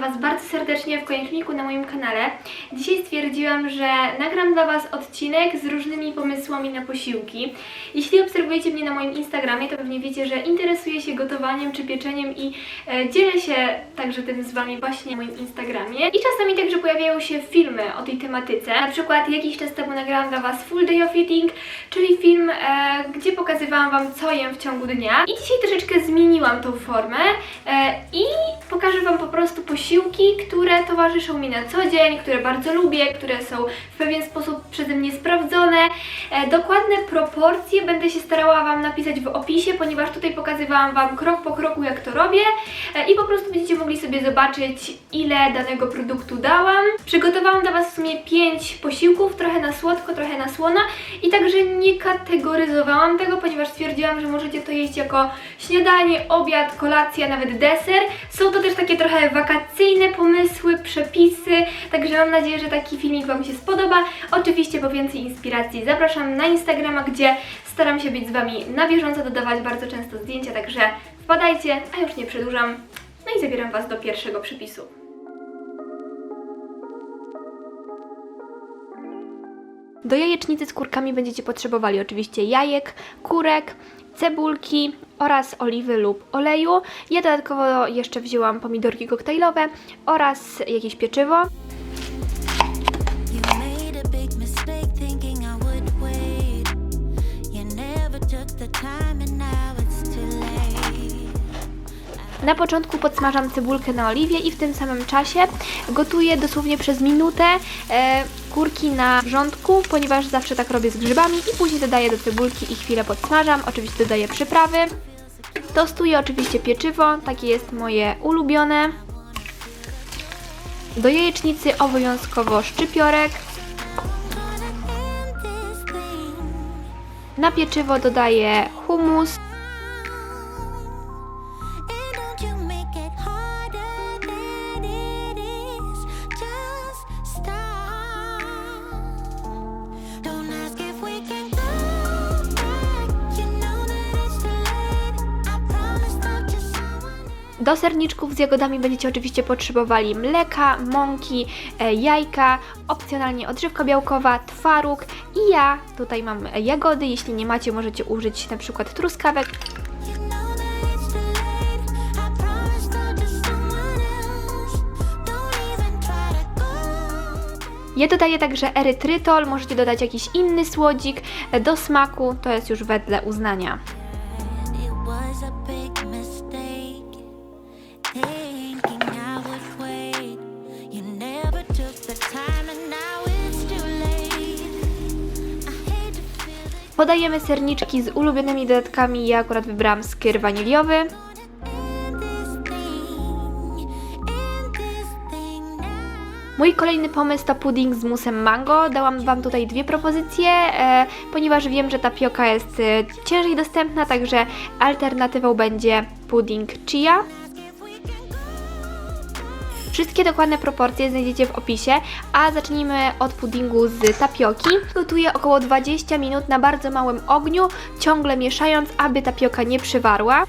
Was bardzo serdecznie w kolejnym filmiku na moim kanale. Dzisiaj stwierdziłam, że nagram dla Was odcinek z różnymi pomysłami na posiłki. Jeśli obserwujecie mnie na moim Instagramie, to pewnie wiecie, że interesuję się gotowaniem czy pieczeniem i e, dzielę się także tym z Wami właśnie na moim Instagramie. I czasami także pojawiają się filmy o tej tematyce. Na przykład jakiś czas temu nagrałam dla Was Full Day of Eating, czyli film, e, gdzie pokazywałam Wam co jem w ciągu dnia. I dzisiaj troszeczkę zmieniłam tą formę e, i pokażę Wam po prostu posiłki, które towarzyszą mi na co dzień, które bardzo lubię, które są w pewien sposób przeze mnie sprawdzone. E, dokładne proporcje będę się starała Wam napisać w opisie, ponieważ tutaj pokazywałam Wam krok po kroku jak to robię e, i po prostu będziecie mogli sobie zobaczyć ile danego produktu dałam. Przygotowałam dla Was w sumie 5 posiłków, trochę na słodko, trochę na słona i także nie kategoryzowałam tego, ponieważ stwierdziłam, że możecie to jeść jako śniadanie, obiad, kolacja, nawet deser. Są to też takie trochę wakacyjne pomysły, przepisy, także mam nadzieję, że taki filmik Wam się spodoba. Oczywiście po więcej inspiracji zapraszam na Instagrama, gdzie staram się być z Wami na bieżąco, dodawać bardzo często zdjęcia, także wpadajcie, a już nie przedłużam. No i zabieram Was do pierwszego przepisu. Do jajecznicy z kurkami będziecie potrzebowali oczywiście jajek, kurek, cebulki oraz oliwy lub oleju. Ja dodatkowo jeszcze wzięłam pomidorki koktajlowe oraz jakieś pieczywo. Na początku podsmażam cebulkę na oliwie i w tym samym czasie gotuję dosłownie przez minutę e, kurki na wrzątku, ponieważ zawsze tak robię z grzybami i później dodaję do cebulki i chwilę podsmażam. Oczywiście dodaję przyprawy. Tostuję oczywiście pieczywo, takie jest moje ulubione. Do jajecznicy obowiązkowo szczypiorek. Na pieczywo dodaję hummus. Do serniczków z jagodami będziecie oczywiście potrzebowali mleka, mąki, e, jajka, opcjonalnie odżywka białkowa, twaróg i ja tutaj mam jagody. Jeśli nie macie, możecie użyć na przykład truskawek. Ja dodaję także erytrytol, możecie dodać jakiś inny słodzik e, do smaku, to jest już wedle uznania. Podajemy serniczki z ulubionymi dodatkami, ja akurat wybrałam skyr waniliowy. Mój kolejny pomysł to pudding z musem mango. Dałam Wam tutaj dwie propozycje, e, ponieważ wiem, że tapioka jest e, ciężej dostępna, także alternatywą będzie pudding chia. Wszystkie dokładne proporcje znajdziecie w opisie, a zacznijmy od puddingu z tapioki. Gotuję około 20 minut na bardzo małym ogniu, ciągle mieszając, aby tapioka nie przywarła.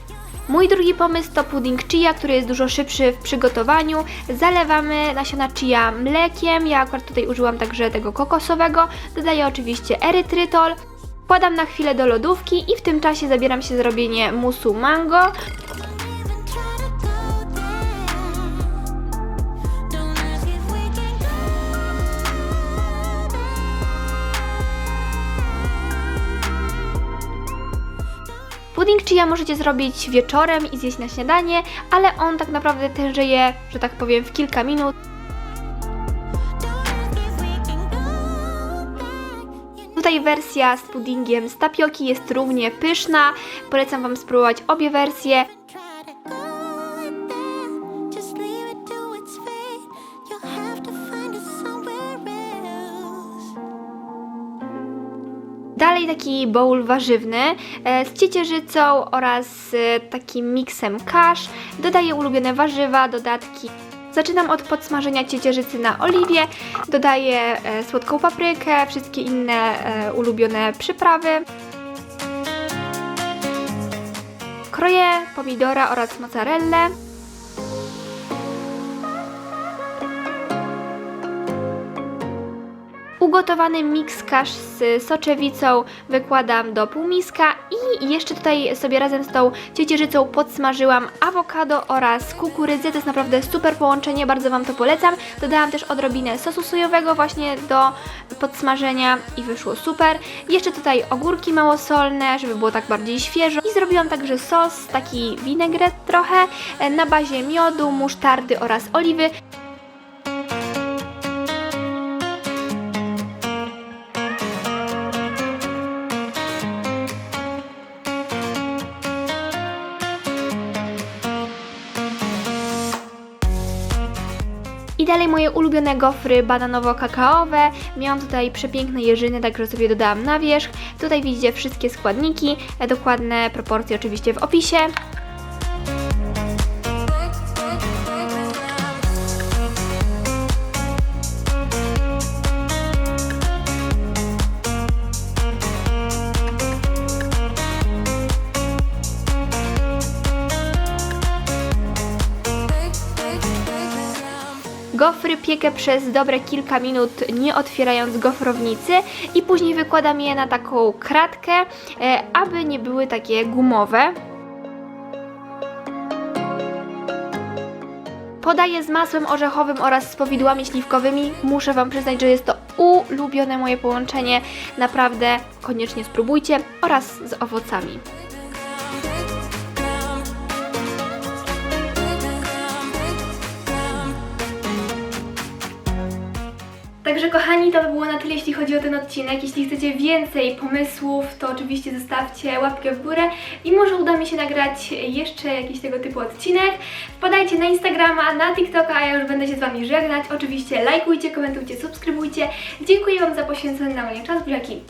Mój drugi pomysł to pudding chia, który jest dużo szybszy w przygotowaniu. Zalewamy nasiona chia mlekiem, ja akurat tutaj użyłam także tego kokosowego. Dodaję oczywiście erytrytol. Wkładam na chwilę do lodówki i w tym czasie zabieram się za robienie musu mango. Pudding chia możecie zrobić wieczorem i zjeść na śniadanie, ale on tak naprawdę tężeje, że tak powiem, w kilka minut. Tutaj wersja z puddingiem z tapioki jest równie pyszna. Polecam Wam spróbować obie wersje. Taki bowl warzywny e, z ciecierzycą oraz e, takim miksem kasz. Dodaję ulubione warzywa, dodatki. Zaczynam od podsmażenia ciecierzycy na oliwie, dodaję e, słodką paprykę, wszystkie inne ulubione przyprawy. Kroję pomidora oraz mozzarellę. Ugotowany miks kasz z soczewicą wykładam do półmiska i jeszcze tutaj sobie razem z tą ciecierzycą podsmażyłam awokado oraz kukurydzę. To jest naprawdę super połączenie, bardzo Wam to polecam. Dodałam też odrobinę sosu sojowego właśnie do podsmażenia i wyszło super. Jeszcze tutaj ogórki małosolne, żeby było tak bardziej świeżo. I zrobiłam także sos, taki winegret trochę, na bazie miodu, musztardy oraz oliwy. I dalej moje ulubione gofry bananowo-kakaowe. Miałam tutaj przepiękne jeżyny, także sobie dodałam na wierzch. Tutaj widzicie wszystkie składniki, dokładne proporcje oczywiście w opisie. Gofry piekę przez dobre kilka minut, nie otwierając gofrownicy i później wykładam je na taką kratkę, e, aby nie były takie gumowe. Podaję z masłem orzechowym oraz z powidłami śliwkowymi. Muszę Wam przyznać, że jest to ulubione moje połączenie. Naprawdę koniecznie spróbujcie oraz z owocami. Także kochani, to by było na tyle, jeśli chodzi o ten odcinek. Jeśli chcecie więcej pomysłów, to oczywiście zostawcie łapkę w górę i może uda mi się nagrać jeszcze jakiś tego typu odcinek. Wpadajcie na Instagrama, na TikToka, a ja już będę się z Wami żegnać. Oczywiście lajkujcie, komentujcie, subskrybujcie. Dziękuję Wam za poświęcony na mnie czas. Buziaki.